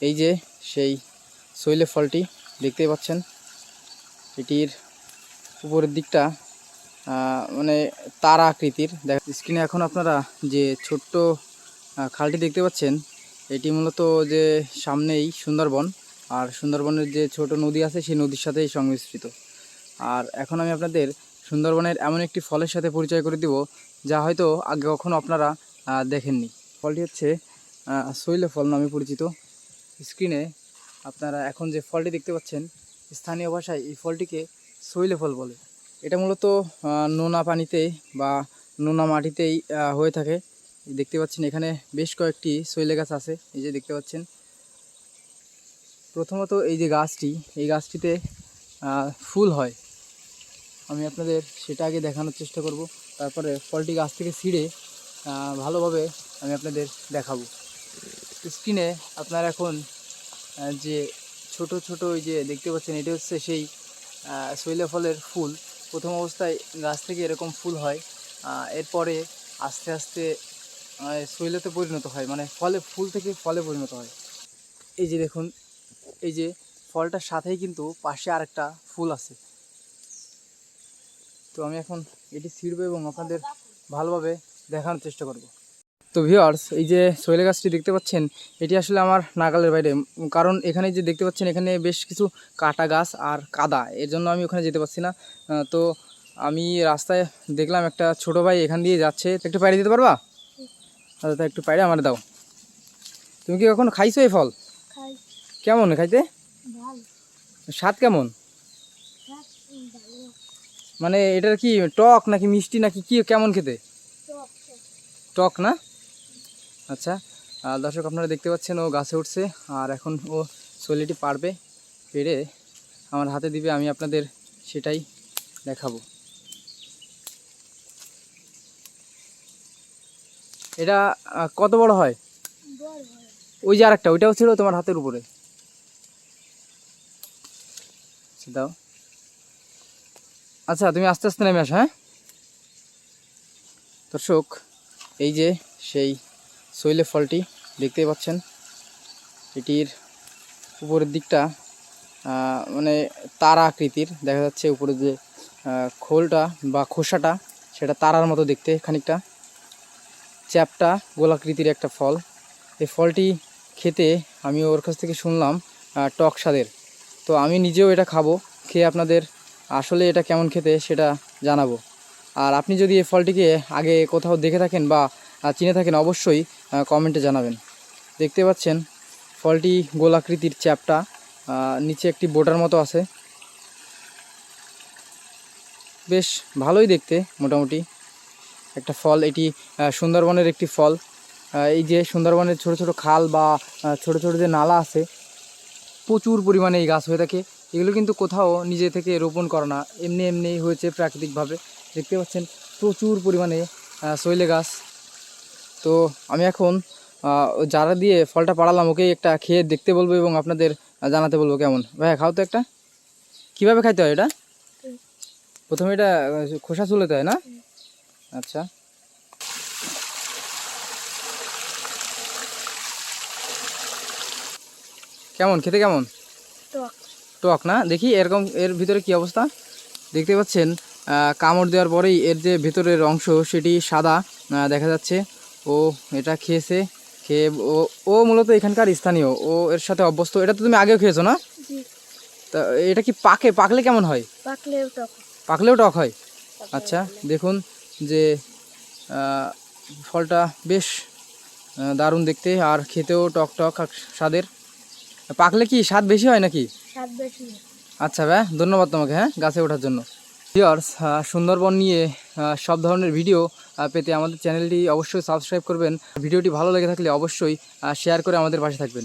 এই যে সেই শৈলে ফলটি দেখতে পাচ্ছেন, এটির উপরের দিকটা মানে তারা আকৃতির। দেখ স্ক্রিনে এখন আপনারা যে ছোট্ট খালটি দেখতে পাচ্ছেন, এটি মূলত যে সামনেই সুন্দরবন, আর সুন্দরবনের যে ছোট নদী আছে, সেই নদীর সাথেই সংমিশ্রিত। আর এখন আমি আপনাদের সুন্দরবনের এমন একটি ফলের সাথে পরিচয় করে দিব, যা হয়তো আগে কখনো আপনারা দেখেননি। ফলটি হচ্ছে শৈলে ফল নামে পরিচিত। স্ক্রিনে আপনারা এখন যে ফলটি দেখতে পাচ্ছেন, স্থানীয় ভাষায় এই ফলটিকে শৈলে ফল বলে। এটা মূলত নোনা পানিতে বা নোনা মাটিতেই হয়ে থাকে। দেখতে পাচ্ছেন এখানে বেশ কয়েকটি শৈলে গাছ আছে। এই যে দেখতে পাচ্ছেন। প্রথমত এই যে গাছটি, এই গাছটিতে ফুল হয়। আমি আপনাদের সেটা আগে দেখানোর চেষ্টা করব। তারপরে ফলটি গাছ থেকে ছিঁড়ে ভালোভাবে আমি আপনাদের দেখাবো। স্ক্রিনে আপনারা এখন যে ছোট ছোট ওই যে দেখতে পাচ্ছেন, এটি হচ্ছে সেই শৈলে ফলের ফুল। প্রথম অবস্থায় গাছ থেকে এরকম ফুল হয় এরপরে আস্তে আস্তে শৈলতে পরিণত হয় মানে ফলে, ফুল থেকে ফলে পরিণত হয়। এই যে দেখুন, এই যে ফলটার সাথেই কিন্তু পাশে আরেকটা ফুল আছে। তো আমি এখন এটি ছিঁড়বো এবং আপনাদের ভালোভাবে দেখানোর চেষ্টা করব। তো ভিওয়ার্স এই যে শৈলে গাছটি দেখতে পাচ্ছেন এটি আসলে আমার নাগালের বাইরে। কারণ এখানে যে দেখতে পাচ্ছেন এখানে বেশ কিছু কাটা গাছ আর কাদা। এর জন্য আমি ওখানে যেতে পারছি না। তো আমি রাস্তায় দেখলাম একটা ছোট ভাই এখান দিয়ে যাচ্ছে। তো একটু পাড়ি দিতে পারবা? আচ্ছা তা একটু পাড়ে আমার দাও। তুমি কি কখনো খাইছো এই ফল? কেমন খাইতে? স্বাদ কেমন? মানে এটার কি টক নাকি মিষ্টি নাকি কি? কেমন খেতে? টক না? আচ্ছা দর্শক আপনারা দেখতে পাচ্ছেন ও গাছে উঠছে আর এখন ও শৈলীটি পারবে পেরে আমার হাতে দিবে আমি আপনাদের সেটাই দেখাবো। এটা কত বড় হয়? ওই যে আরেকটা ওইটাও ছিল তোমার হাতের উপরে। আচ্ছা, দাও। আচ্ছা তুমি আস্তে আস্তে নেমে আসো হ্যাঁ? দর্শক এই যে সেই শৈলে ফলটি দেখতেই পাচ্ছেন। এটির উপরের দিকটা মানে তারা আকৃতির, দেখা যাচ্ছে উপরে যে খোলটা বা খোসাটা, সেটা তারার মতো দেখতে খানিকটা। চ্যাপটা গোলাকৃতির একটা ফল। এই ফলটি খেতে আমি ওর কাছ থেকে শুনলাম টক স্বাদের। তো আমি নিজেও এটা খাব, খেয়ে আপনাদের আসলে এটা কেমন খেতে সেটা জানাব। আর আপনি যদি এই ফলটিকে আগে কোথাও দেখে থাকেন বা চিনে থাকেন, অবশ্যই কমেন্টে জানাবেন। দেখতে পাচ্ছেন, ফলটি গোলাকৃতির চ্যাপটা নিচে একটি বোটার মতো আছে। বেশ ভালোই দেখতে, মোটামুটি। একটা ফল, এটি সুন্দরবনের একটি ফল। এই যে সুন্দরবনের ছোট ছোট খাল বা ছোট ছোট যে নালা আছে, প্রচুর পরিমাণে এই গাছ হয়ে থাকে। এগুলো কিন্তু কোথাও নিজে থেকে রোপণ করা না। এমনি এমনি হয়েছে প্রাকৃতিকভাবে। দেখতে পাচ্ছেন, প্রচুর পরিমাণে শৈলে গাছ। তো আমি এখন যারা দিয়ে ফলটা পাড়ালাম ওকে একটা খেয়ে দেখতে বলব এবং আপনাদের জানাতে বলব কেমন। ভাইয়া খাও তো একটা। কীভাবে খাইতে হয় এটা? প্রথমে এটা খোসা চুলেতে হয় না? আচ্ছা। কেমন? খেতে কেমন? টক। টক না? দেখি এরকম এর ভিতরে কি অবস্থা? দেখতে পাচ্ছেন কামড় দেওয়ার পরেই এর যে ভেতরের অংশ সেটি সাদা দেখা যাচ্ছে। ও এটা খেয়েছে খেয়ে ও ও মূলত এখানকার স্থানীয় ও এর সাথে অভ্যস্ত। এটা তো তুমি আগেও খেয়েছো না? তা এটা কি পাকে? পাকলে কেমন হয়? পাকলেও টক পাকলেও টক হয়? আচ্ছা দেখুন যে ফলটা বেশ দারুণ দেখতে আর খেতেও টক টক স্বাদের। পাকলে কি স্বাদ বেশি হয় নাকি? স্বাদ বেশি আচ্ছা ভাই ধন্যবাদ তোমাকে হ্যাঁ গাছে ওঠার জন্য। ভিওর্স সুন্দরবন নিয়ে সব ধরনের ভিডিও পেতে আমাদের চ্যানেলটি অবশ্যই সাবস্ক্রাইব করবেন। ভিডিওটি ভালো লেগে থাকলে অবশ্যই শেয়ার করে আমাদের পাশে থাকবেন।